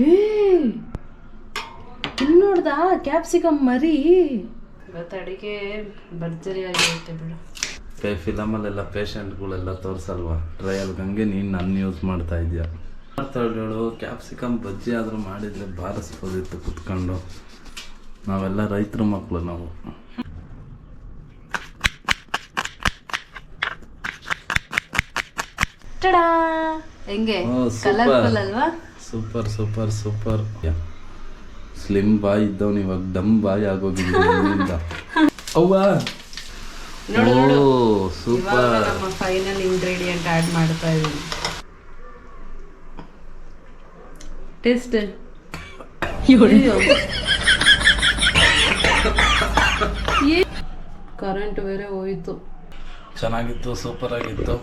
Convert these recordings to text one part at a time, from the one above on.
ಏ ಇಲ್ಲಿ ನೋಡ್ದ? ಕ್ಯಾಪ್ಸಿಕಮ್ ಮರಿ. ಇವತ್ತು ಅಡಿಗೆ ಭರ್ಜರಿ ಆಗಿರುತ್ತೆ ಬಿಡು. ಕೈ ಫಿಲಮಲ್ಲೆಲ್ಲ ಪೇಷಂಟ್ಗಳೆಲ್ಲ ತೋರಿಸಲ್ವಾ? ಟ್ರಯಲ್ ಹಂಗೆ ನೀನು ನನ್ನ ಯೂಸ್ ಮಾಡ್ತಾ ಇದೆಯಾ? ಮಾತಾಡೋಳು ಕ್ಯಾಪ್ಸಿಕಮ್ ಬಜ್ಜಿ ಆದರೂ ಮಾಡಿದರೆ ಬಾರಿಸ್ಬೋದಿತ್ತು ಕುತ್ಕೊಂಡು. ನಾವೆಲ್ಲ ರೈತರ ಮಕ್ಕಳು ನಾವು. ಟಡಾ ಹೆಂಗೆ? ಕಲರ್ಫುಲ್ ಅಲ್ವಾ? Super super super slim boy ಇದ್ದವನು ಇವಾಗ ಡಮ್ ಬಾಯ್ ಆಗೋಗಿದ್ದ ಅವ್ವ? ನೋಡು, ಓ ಇವಾಗ ಸೂಪರ್ ನಮ್ಮ ಫೈನಲ್ ಇಂಗ್ರೀಡಿಯಂಟ್ ಆ್ಯಡ್ ಮಾಡ್ತಾ ಇದ್ದೀನಿ. ಟೇಸ್ಟ್ ಕರೆಂಟ್ ಬೇರೆ ಹೋಯ್ತು. ಚೆನ್ನಾಗಿತ್ತು ಸೂಪರ್ ಆಗಿತ್ತು.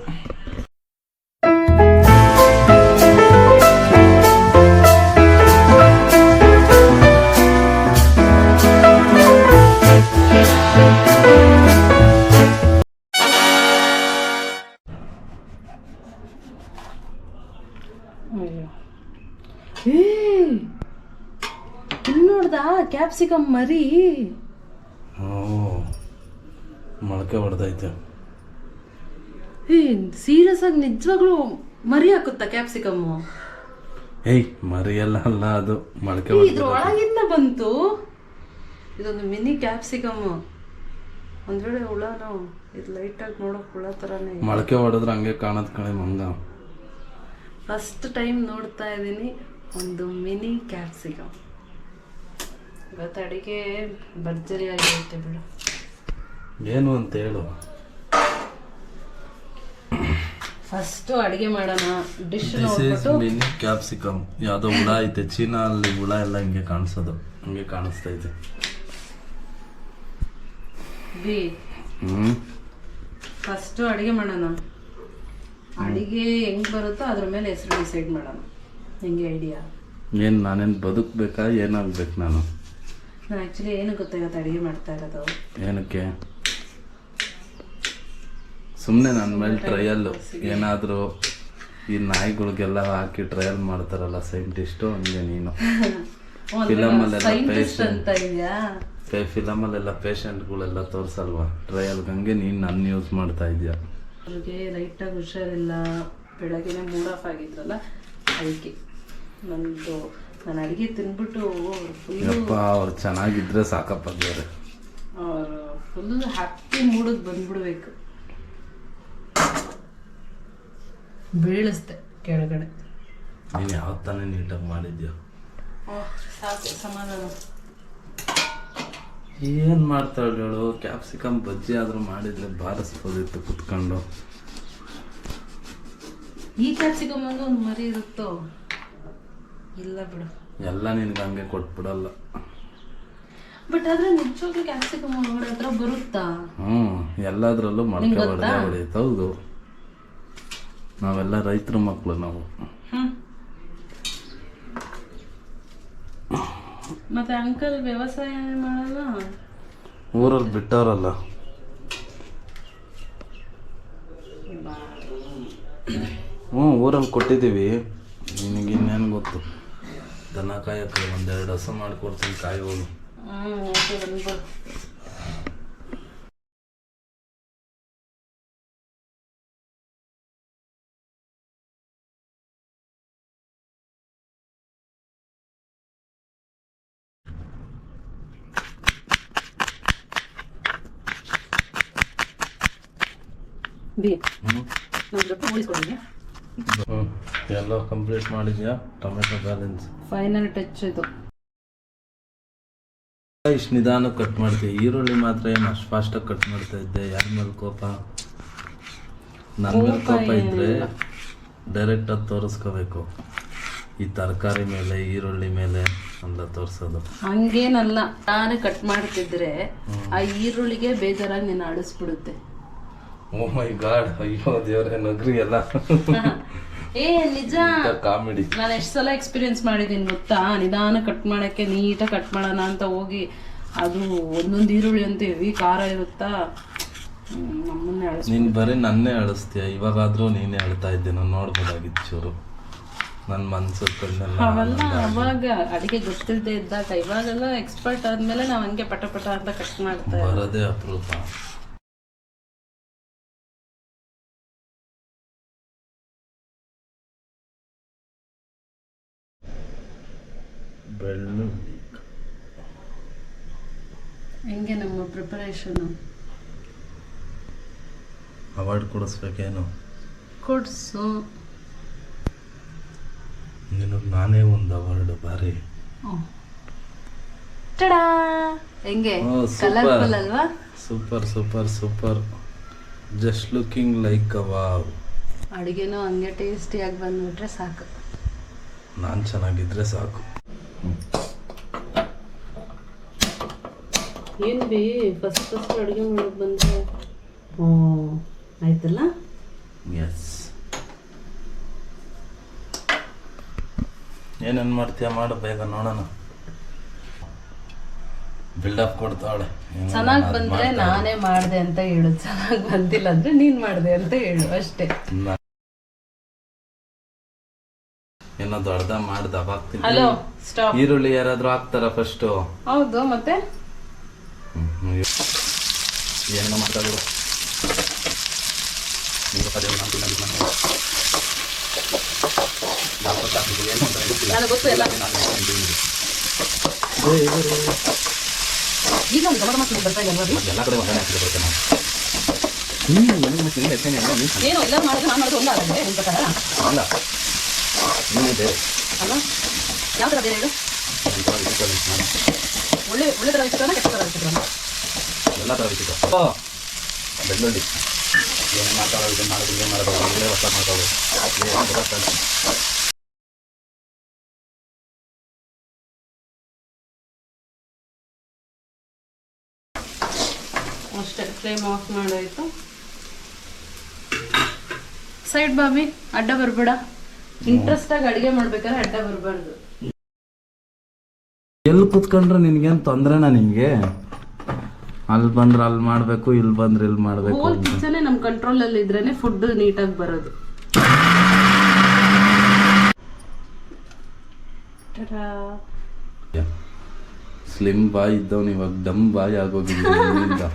ನೋಡ್ದ ಕ್ಯಾಪ್ಸಿಕಮ್ ಮರಿ. ಓ ಮೊಳಕೆ ಹೊಡೆದೈತೆ ಏ ಸೀರಿಯಸ್ ಆಗಿ ನಿಜವಾಗ್ಲೂ ಮರಿ ಹಾಕುತ್ತಾ ಕ್ಯಾಪ್ಸಿಕಮ್ ಏಯ್ ಮರಿಯಲ್ಲ ಅಲ್ಲ ಅದು ಮೊಳಕೆ ಇದ್ರೊಳಗಿಂದ ಹೊಡೆದ ಬಂತು. ಇದೊಂದು ಮಿನಿ ಕ್ಯಾಪ್ಸಿಕಮ್ ಒಂದ್ ವೇಳೆ ಹುಳನು ಇದು ಲೈಟಾಗಿ ನೋಡಕ್ ಹುಳ ಥರನೇ ಮೊಳಕೆ ಹೊಡೆದ್ರೆ ಹಂಗೆ ಕಾಣದ್ ಕಣೆ ಮಂಗ ಫಸ್ಟ್ ಟೈಮ್ ನೋಡ್ತಾ ಇದ್ದೀನಿ ಒಂದು ಮಿನಿ ಕ್ಯಾಪ್ಸಿಕಮ್ ಇವತ್ತು ಅಡಿಗೆ ಭರ್ಜರಿ ಆಗಿರುತ್ತೆ ಬಿಡು. ಏನು ಅಂತ ಹೇಳು. ಫಸ್ಟ್ ಅಡಿಗೆ ಮಾಡೋಣ. ಡಿಶ್ ದಿಸ್ ಈಸ್ ನೋಡ್ಬಿಟ್ಟು ಮಿನಿ ಕ್ಯಾಪ್ಸಿಕಮ್ ಯಾವುದೋ ಹುಳ ಐತೆ. ಚೀನಾ ಅಲ್ಲಿ ಹುಳ ಎಲ್ಲ ಹಿಂಗೆ ಕಾಣಿಸೋದು. ಹಂಗೆ ಕಾಣಿಸ್ತೈತೆ ಬಿ ಹ್ಞೂ ಫಸ್ಟ್ ಅಡಿಗೆ ಮಾಡೋಣ. ಅಡಿಗೆ ಹೆಂಗ್ ಬರುತ್ತೋ ಅದ್ರ ಮೇಲೆ ಹೆಸರು ಡಿಸೈಡ್ ಮಾಡೋಣ. ಹೆಂಗೆ ಐಡಿಯಾ ಏನು ನಾನೇನು ಬದುಕಬೇಕಾ? ಏನಾಗ್ಬೇಕು ನಾನು? ನಾನು ಆ್ಯಕ್ಚುಲಿ ಏನು ಗೊತ್ತಾಗತ್ತೆ ಅಡಿಗೆ ಮಾಡ್ತಾ ಇರೋದು? ಏನಕ್ಕೆ? ಸುಮ್ಮನೆ ನನ್ನ ಮೇಲೆ ಟ್ರಯಲ್ಲು ಏನಾದರೂ ಈ ನಾಯಿಗಳಿಗೆಲ್ಲ ಹಾಕಿ ಟ್ರಯಲ್ ಮಾಡ್ತಾರಲ್ಲ ಸೈಂಟಿಸ್ಟು ಹಂಗೆ ನೀನು. ಫಿಲಮಲ್ಲೆಲ್ಲ ಫಿಲಮಲ್ಲೆಲ್ಲ ಪೇಷಂಟ್ಗಳೆಲ್ಲ ತೋರಿಸಲ್ವಾ? ಟ್ರಯಲ್ ಹಂಗೆ ನೀನು ನನ್ನ ಯೂಸ್ ಮಾಡ್ತಾ ಇದೆಯಾ? ಅವ್ರಿಗೆ ಲೈಟಾಗಿ ಹುಷಾರಿಲ್ಲ ಬೆಳಗ್ಗೆನೆ ಮೂಡ್ ಆಫ್ ಆಗಿದ್ರಲ್ಲ ಅದಕ್ಕೆ ನಂದು ನಾನು ಅಡುಗೆ ತಿಂದ್ಬಿಟ್ಟು ಯಪ್ಪ ಅವ್ರು ಚೆನ್ನಾಗಿದ್ರೆ ಸಾಕಪ್ಪ ದೇವ್ರೆ. ಅವರು ಫುಲ್ ಹ್ಯಾಪಿ ಮೂಡಕ್ಕೆ ಬಂದ್ಬಿಡ್ಬೇಕು. ಬೀಳಿಸ್ದೆ ಕೆಳಗಡೆ. ನೀನು ಯಾವ ತಾನೇ ನೀಟಾಗಿ ಮಾಡಿದ್ಯಾ? ಸಾಕು ಸಮಾಧಾನ. ಏನು ಮಾಡ್ತಾಳೆ ಹೇಳು ಕ್ಯಾಪ್ಸಿಕಮ್ ಬಜ್ಜಿ ಆದರೂ ಮಾಡಿದ್ರೆ ಬಾರಿಸ್ಬೋದಿತ್ತು ಕುತ್ಕೊಂಡು. ಈ ಕ್ಯಾಪ್ಸಿಕಮ್ ಒಂದು ಮರಿ ಇರುತ್ತೋ? ಇಲ್ಲ ಬಿಡು. ಎಲ್ಲ ನಿನ್ಗೆ ಹಂಗೆ ಕೊಟ್ಬಿಡಲ್ಲ. ಬಟ್ ಆದ್ರೆ ನಿಜವಾಗ್ಲೂ ಕ್ಯಾಪ್ಸಿಕಮ್ ಒಳಗಡೆ ಹತ್ರ ಬರುತ್ತಾ? ಹ್ಞೂ ಎಲ್ಲದರಲ್ಲೂ ಮಡಕೆ ನಿಂಗ್ ಗೊತ್ತಾ? ಹೊಡೆಯುತ್ತೆ ಹೌದು. ನಾವೆಲ್ಲ ರೈತರ ಮಕ್ಕಳು ನಾವು. ಹ್ಮ್. ಮತ್ತೆ ಅಂಕಲ್ ವ್ಯವಸಾಯ ಮಾಡಲ್ಲ? ಊರಲ್ಲಿ ಬಿಟ್ಟವರಲ್ಲ. ಹ್ಞೂ ಊರಲ್ಲಿ ಕೊಟ್ಟಿದ್ದೀವಿ. ನಿನಗಿನ್ನೇನು ಗೊತ್ತು? ದನ ಕಾಯಕ್ಕೆ ಒಂದೆರಡು ಹಸು ಮಾಡಿಕೊಡ್ತೀನಿ ಕಾಯೋನು. ಬಿ. ನಮ್ಮ ಜೊತೆ ಹ್ಞೂ ಎಲ್ಲ ಕಂಪ್ಲೀಟ್ ಮಾಡಿದ್ಯಾ? ಟೊಮೆಟೊ ಬ್ಯಾಲೆನ್ಸ್ ಫೈನಲ್ ಟಚ್ ಇದು. ಇಷ್ಟು ನಿಧಾನ ಕಟ್ ಮಾಡ್ತೀವಿ ಈರುಳ್ಳಿ ಮಾತ್ರ ಏನು ಅಷ್ಟು ಫಾಸ್ಟಾಗಿ ಕಟ್ ಮಾಡ್ತಾ ಇದ್ದೆ? ಯಾರ ಮೇಲೆ ಕೋಪ? ನನ್ನ ಮೇಲೆ ಕೋಪ ಇದ್ದರೆ. ಡೈರೆಕ್ಟಾಗಿ ತೋರಿಸ್ಕೋಬೇಕು. ಈ ತರಕಾರಿ ಮೇಲೆ ಈರುಳ್ಳಿ ಮೇಲೆ ಅಂತ ತೋರಿಸೋದು. ಹಂಗೇನಲ್ಲ. ನಾನು ಕಟ್ ಮಾಡ್ತಿದ್ರೆ ಆ ಈರುಳ್ಳಿಗೆ ಬೇಜಾರಾಗಿ ನೀನು ಆಡಿಸ್ಬಿಡುತ್ತೆ ಓ ಮೈ ಗಾಡ್ ಅಯ್ಯೋ ದೇವರೇ ನಗ್ರಿ ಎಲ್ಲ. ಏ ನಿಜ. ಕಾಮಿಡಿ. ನಾನು ಎಷ್ಟು ಸಲ ಎಕ್ಸ್ಪೀರಿಯನ್ಸ್ ಮಾಡಿದ್ದೀನಿ ಗೊತ್ತಾ? ನಿಧಾನ ಕಟ್ ಮಾಡೋಕ್ಕೆ ನೀಟಾಗಿ ಕಟ್ ಮಾಡೋಣ ಅಂತ ಹೋಗಿ ಅದು ಒಂದೊಂದು ಈರುಳ್ಳಿ ಅಂತ ಹೆವಿ ಖಾರ ಇರುತ್ತಾ? ನೀನ್ ನಮ್ಮನ್ನೇ ಅಳಿಸ್ ನೀನು ಬರೀ ನನ್ನೇ ಅಳಿಸ್ತೀಯ? ಇವಾಗಾದರೂ ನೀನೇ ಅಳ್ತಾ ಇದ್ದೆ ನಾನು ನೋಡ್ಬೋದಾಗಿತ್ತು ಚೂರು. ನನ್ನ ಮನ್ಸು ಕಣ್ಣೆಲ್ಲ ಅವೆಲ್ಲ ಅವಾಗ ಅಡಿಗೆ ಗೊತ್ತಿಲ್ಲದೆ ಇದ್ದಾಗ ಇವಾಗೆಲ್ಲ ಎಕ್ಸ್ಪರ್ಟ್ ಆದ್ಮೇಲೆ ನಾವು ಹಂಗೆ ಪಟ ಪಟ ಅಂತ ಕಟ್ ಮಾಡ್ತಾ. ಬರೋದೇ ಅಪರೂಪ. ಬೆಳ್ಳುಳ್ಳಿ ಹೆಂಗೆ ನಮ್ಮ ಪ್ರಿಪರೇಷನು ಅವಾರ್ಡ್ ಕೊಡಿಸ್ಬೇಕೇನು? ಕೊಡ್ಸು. ನಿನಗೆ ನಾನೇ ಒಂದು ಅವಾರ್ಡ್ ಬಾರಿ. ಟಡಾ ಹೆಂಗೆ? ಕಲರ್ಫುಲ್ ಅಲ್ವಾ? Super super super just looking like ಅವಾವ್ ಅಡುಗೆನೂ ಹಂಗೆ ಟೇಸ್ಟಿಯಾಗಿ ಬಂದ್ಬಿಟ್ರೆ ಸಾಕು. ನಾನು ಚೆನ್ನಾಗಿದ್ರೆ ಸಾಕು. ಏನು ಬಿ ಫಸ್ಟ್ ಫಸ್ಟ್ ಅಡುಗೆ ಮಾಡೋಕೆ ಬಂದೆ. ಓ ಆಯ್ತಲ್ಲ? ಎಸ್ ಏನೇನು ಮಾಡ್ತೀಯ ಮಾಡು ಬೇಗ ನೋಡೋಣ. ಬಿಲ್ಡಪ್ ಕೊಡ್ತಾಳೆ ಚೆನ್ನಾಗಿ ಬಂದರೆ ನಾನೇ ಮಾಡಿದೆ ಅಂತ ಹೇಳು. ಚೆನ್ನಾಗಿ ಬಂದಿಲ್ಲ ಅಂದ್ರೆ ನೀನ್ ಮಾಡಿದೆ ಅಂತ ಹೇಳು ಅಷ್ಟೇ. ನಾ- ಅರ್ಧ ದೊಡ್ಡದ ಮಾಡ್ದ ಹಲೋ ಸ್ಟಾಪ್ ಈರುಳ್ಳಿ ಯಾರಾದ್ರೂ ಹಾಕ್ತಾರ ಫಸ್ಟ್ ಹೌದು ಮತ್ತೆ? ಏನೋ ಮಾತಾಡೋದು ಎಲ್ಲ ಒಂದು ಎಲ್ಲ ಕಡೆ ಒಂದೇ ಹಾಕಿದ್ರೆ ಬರ್ತೇನೆ ಮತ್ತೆ ಹೆಚ್ಚೇನೆ ಏನು ಎಲ್ಲ ಮಾಡಿದ್ರೆ ನಾನು ಮಾಡೋದು ಆಗಲ್ಲ ನಿಮ್ಮ ಪ್ರಕಾರ. ಅಲ್ಲ. ನೀನೇ ಬೇರೆ ಅಲ್ಲ ಯಾವ ಥರ ಬೇರೆ ಹೇಳು ಒಂದ್ ಥರ ವಿಚಿತ್ರ mix ಮಾಡು. ಒಳ್ಳೆ ಒಳ್ಳೆ ಥರ ಇಷ್ಟನ ಕೆಟ್ಟ ಥರ ಇಷ್ಟನ ಎಲ್ಲ ಥರ ವಿಚಿತ್ರ. ಓ, ಬೆಳ್ಳುಳ್ಳಿ. ಏನು ಮಾತಾಡೋದು ಇದನ್ನ ಮಾಡೋದು ಇದೇ ಮಾಡೋದು ಒಳ್ಳೆ ಹೊಸ ಮಾತಾಡೋದು ಏನು ಅಷ್ಟೇ ಫ್ಲೇಮ್ ಆಫ್ ಮಾಡಾಯ್ತು. ಸೈಡ್ ಬಾಬಿ ಅಡ್ಡ ಬರಬೇಡ. ಇಂಟ್ರೆಸ್ಟ್ ಆಗಿ ಅಡುಗೆ ಮಾಡ್ಬೇಕಾದ್ರೆ ಅಡ್ಡ ಬರಬಾರ್ದು. ಎಲ್ಲಿ ಕುತ್ಕೊಂಡ್ರೆ ನಿನ್ಗೇನು ತೊಂದ್ರೆನಾ ನಿನ್ಗೆ? ಅಲ್ಲಿ ಬಂದ್ರೆ ಅಲ್ಲಿ ಮಾಡ್ಬೇಕು ಇಲ್ಲಿ ಬಂದ್ರೆ ಇಲ್ಲಿ ಮಾಡ್ಬೇಕು ಹೋಲ್ ಕಿಚನೇ ನಮ್ಮ ಕಂಟ್ರೋಲಲ್ಲಿ ಇದ್ರೇನೆ ಫುಡ್ ನೀಟಾಗಿ ಬರೋದು. ಸ್ಲಿಮ್ ಬಾಯ್ ಇದ್ದವನು ಇವಾಗ ಡಮ್ ಬಾಯ್ ನಿನ್ನಿಂದ.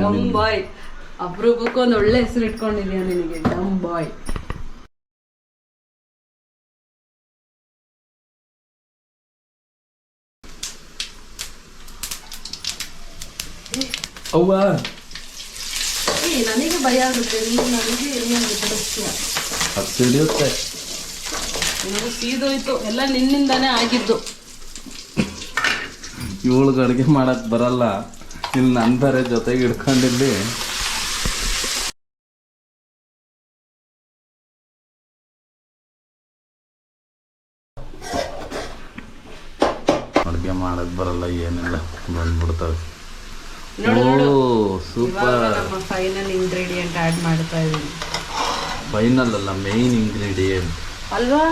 ಡಮ್ ಬಾಯ್ ಅಪರೂಪಕ್ಕೆ ಒಂದು ಒಳ್ಳೆ ಹೆಸರು ಇಟ್ಕೊಂಡಿದ್ಯಾ ನಿನಗೆ? ಡಮ್ ಬಾಯ್ ಅವ್ವ. ಏ ನನಗೆ ಭಯ ಆಗುತ್ತೆ. ನೀವು ನನಗೆ ಏನಾಗುತ್ತೆ ಬಿಡಿಸ್ತೀಯ ಅದು ಸಿಡಿಯುತ್ತೆ ನನಗೆ ಸೀದೋಯ್ತು. ಎಲ್ಲ ನಿನ್ನಿಂದಾನೇ ಆಗಿದ್ದು. ಇವಳಿಗೆ ಅಡುಗೆ ಮಾಡಕ್ ಬರಲ್ಲ. ಇಲ್ಲಿ ನನ್ನ ಬೇರೆ ಜೊತೆಗೆ ಹಿಡ್ಕೊಂಡಿಲ್ಲಿ ಅಡುಗೆ ಮಾಡಕ್ ಬರಲ್ಲ ಏನಿಲ್ಲ. ಬಂದ್ಬಿಡ್ತವೆ ಓ ಸೂಪರ್ ನಮ್ಮ ಫೈನಲ್ ಇಂಗ್ರೀಡಿಯೆಂಟ್ ಆಡ್ ಮಾಡ್ತಾ ಇದೀನಿ. ಫೈನಲ್ ಅಲ್ಲ ಮೇನ್ ಇಂಗ್ರೀಡಿಯೆಂಟ್ ಅಲ್ವಾ?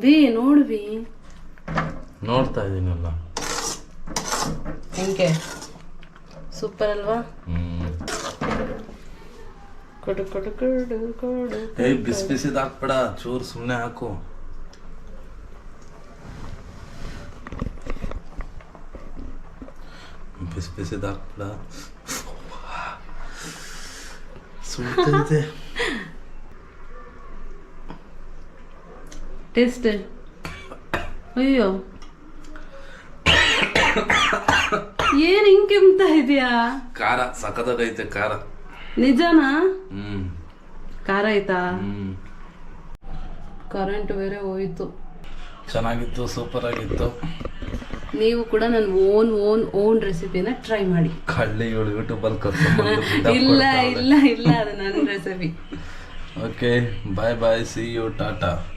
ಬಿ ನೋಡ್ತಾ ಇದ್ದೀನಲ್ಲ ಹೆಂಗೆ? ಸೂಪರ್ ಅಲ್ವಾ? ಕೊಡು ಕೊಡು ಕೊಡು ಕೊಡು. ಏಯ್ ಬಿಸಿ ಬಿಸಿದ ಹಾಕ್ಬೇಡ ಚೂರು ಸುಮ್ಮನೆ ಹಾಕು. ಬಿಸಿ ಬಿಸಿದ ಹಾಕ್ಬೇಡ. ಸುಳ್ತೈತೆ ಟೇಸ್ಟ್ ಅಯ್ಯೋ. ಏನ್ ಹಿಂಗ್ ಕೆಮ್ತಾ ಇದೆಯಾ? ಖಾರ ಸಖತ್ತಾಗೈತೆ ಖಾರ. ನಿಜನಾ? ಹ್ಮ್. ಖಾರ ಆಯ್ತಾ? ಹ್ಮ್. ಕರೆಂಟ್ ಬೇರೆ ಹೋಯ್ತು. ಚೆನ್ನಾಗಿತ್ತು ಸೂಪರ್ ಆಗಿತ್ತು. ನೀವು ಕೂಡ ನನ್ನ ಓನ್ ಓನ್ ಓನ್ ರೆಸಿಪಿನ ಟ್ರೈ ಮಾಡಿ. ಕಳ್ಳಿ ಇವಳು ಯೂಟ್ಯೂಬಲ್ಲಿ ಕರ್ಕೊಂಡು ಇಲ್ಲ ಇಲ್ಲ ಇಲ್ಲ ಅದು ನನ್ನ recipe. Okay bye bye see you tata.